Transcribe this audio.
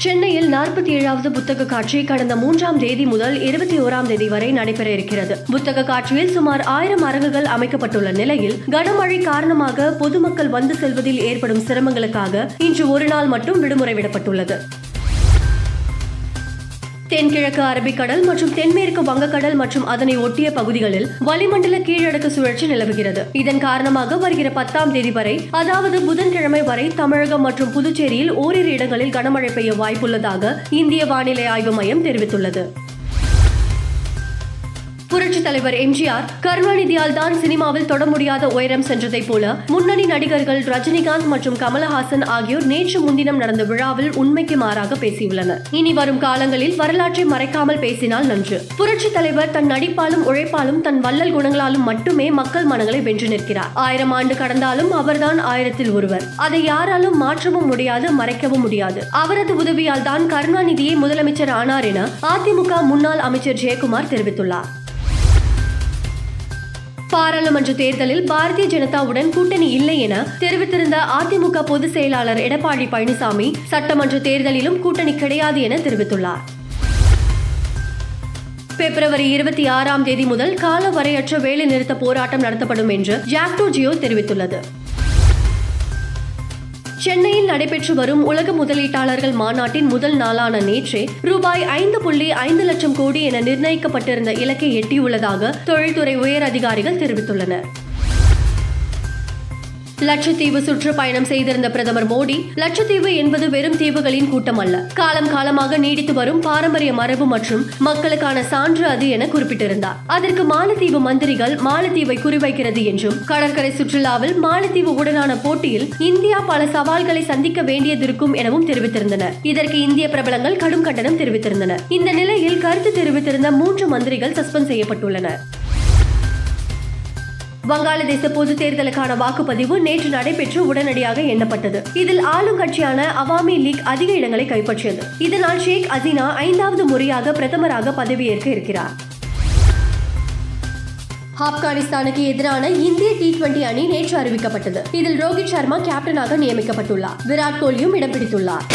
சென்னையில் நாற்பத்தி ஏழாவது புத்தக காட்சி கடந்த மூன்றாம் தேதி முதல் இருபத்தி ஓராம் தேதி வரை நடைபெற இருக்கிறது. புத்தக காட்சியில் சுமார் ஆயிரம் அரங்குகள் அமைக்கப்பட்டுள்ள நிலையில் கனமழை காரணமாக பொதுமக்கள் வந்து செல்வதில் ஏற்படும் சிரமங்களுக்காக இன்று ஒரு நாள் மட்டும் விடுமுறை விடப்பட்டுள்ளது தென்கிழக்கு அரபிக்கடல் மற்றும் தென்மேற்கு வங்கக்கடல் மற்றும் அதனை ஒட்டிய பகுதிகளில் வளிமண்டல கீழடுக்கு சுழற்சி நிலவுகிறது. இதன் காரணமாக வருகிற பத்தாம் தேதி வரை அதாவது புதன்கிழமை வரை தமிழகம் மற்றும் புதுச்சேரியில் ஓரிரு இடங்களில் கனமழை பெய்ய வாய்ப்புள்ளதாக இந்திய வானிலை ஆய்வு மையம் தெரிவித்துள்ளது. புரட்சி தலைவர் எம்ஜிஆர் கருணாநிதியால் தான் சினிமாவில் தொட முடியாத உயரம் சென்றதை போல முன்னணி நடிகர்கள் ரஜினிகாந்த் மற்றும் கமலஹாசன் ஆகியோர் நேற்று முன்தினம் நடந்த விழாவில் உண்மைக்கு மாறாக பேசியுள்ளனர். இனி வரும் காலங்களில் வரலாற்றை மறைக்காமல் பேசினால் நன்று. புரட்சி தலைவர் தன் நடிப்பாலும் உழைப்பாலும் தன் வள்ளல் குணங்களாலும் மட்டுமே மக்கள் மனங்களை வென்று நிற்கிறார். ஆயிரம் ஆண்டு கடந்தாலும் அவர்தான் ஆயிரத்தில் ஒருவர். அதை யாராலும் மாற்றவும் முடியாது மறைக்கவும் முடியாது. அவரது உதவியால் தான் கருணாநிதியை முதலமைச்சர் ஆனார் என அதிமுக முன்னாள் அமைச்சர் ஜெயக்குமார் தெரிவித்துள்ளார். பாராளுமன்ற தேர்தலில் பாரதிய ஜனதாவுடன் கூட்டணி இல்லை என தெரிவித்திருந்த அதிமுக பொதுச் செயலாளர் எடப்பாடி பழனிசாமி சட்டமன்ற தேர்தலிலும் கூட்டணி கிடையாது என தெரிவித்துள்ளார். பிப்ரவரி இருபத்தி ஆறாம் தேதி முதல் கால வரையற்ற வேலை நிறுத்த போராட்டம் நடத்தப்படும் என்று ஜாக்டோ ஜியோ தெரிவித்துள்ளது. சென்னையில் நடைபெற்று வரும் உலக முதலீட்டாளர்கள் மாநாட்டின் முதல் நாளான நேற்றே ரூபாய் ஐந்து புள்ளி ஐந்து லட்சம் கோடி என நிர்ணயிக்கப்பட்டிருந்த இலக்கை எட்டியுள்ளதாக தொழில்துறை உயர் அதிகாரிகள் தெரிவித்துள்ளனர். லட்சத்தீவு சுற்றுப்பயணம் செய்திருந்த பிரதமர் மோடி லட்சத்தீவு என்பது வெறும் தீவுகளின் கூட்டம் அல்ல காலம் காலமாக நீடித்து வரும் பாரம்பரிய மரபு மற்றும் மக்களுக்கான சான்று அது என குறிப்பிட்டிருந்தார். அதற்கு மாலத்தீவு மந்திரிகள் மாலத்தீவை குறிவைக்கிறது என்றும் கடற்கரை சுற்றுலாவில் மாலத்தீவு உடனான போட்டியில் இந்தியா பல சவால்களை சந்திக்க வேண்டியதிருக்கும் எனவும் தெரிவித்திருந்தனர். இதற்கு இந்திய பிரபலங்கள் கடும் கண்டனம் தெரிவித்திருந்தனர். இந்த நிலையில் கருத்து தெரிவித்திருந்த மூன்று மந்திரிகள் சஸ்பெண்ட் செய்யப்பட்டுள்ளனர். வங்காளதேச பொது தேர்தலுக்கான வாக்குப்பதிவு நேற்று நடைபெற்று உடனடியாக எண்ணப்பட்டது. இதில் ஆளும் கட்சியான அவாமி லீக் அதிக இடங்களை கைப்பற்றியது. இதனால் ஷேக் ஹசீனா ஐந்தாவது முறையாக பிரதமராக பதவியேற்க இருக்கிறார். ஆப்கானிஸ்தானுக்கு எதிரான இந்திய டி டுவெண்டி அணி நேற்று அறிவிக்கப்பட்டது. இதில் ரோஹித் சர்மா கேப்டனாக நியமிக்கப்பட்டுள்ளார். விராட் கோலியும் இடம் பிடித்துள்ளார்.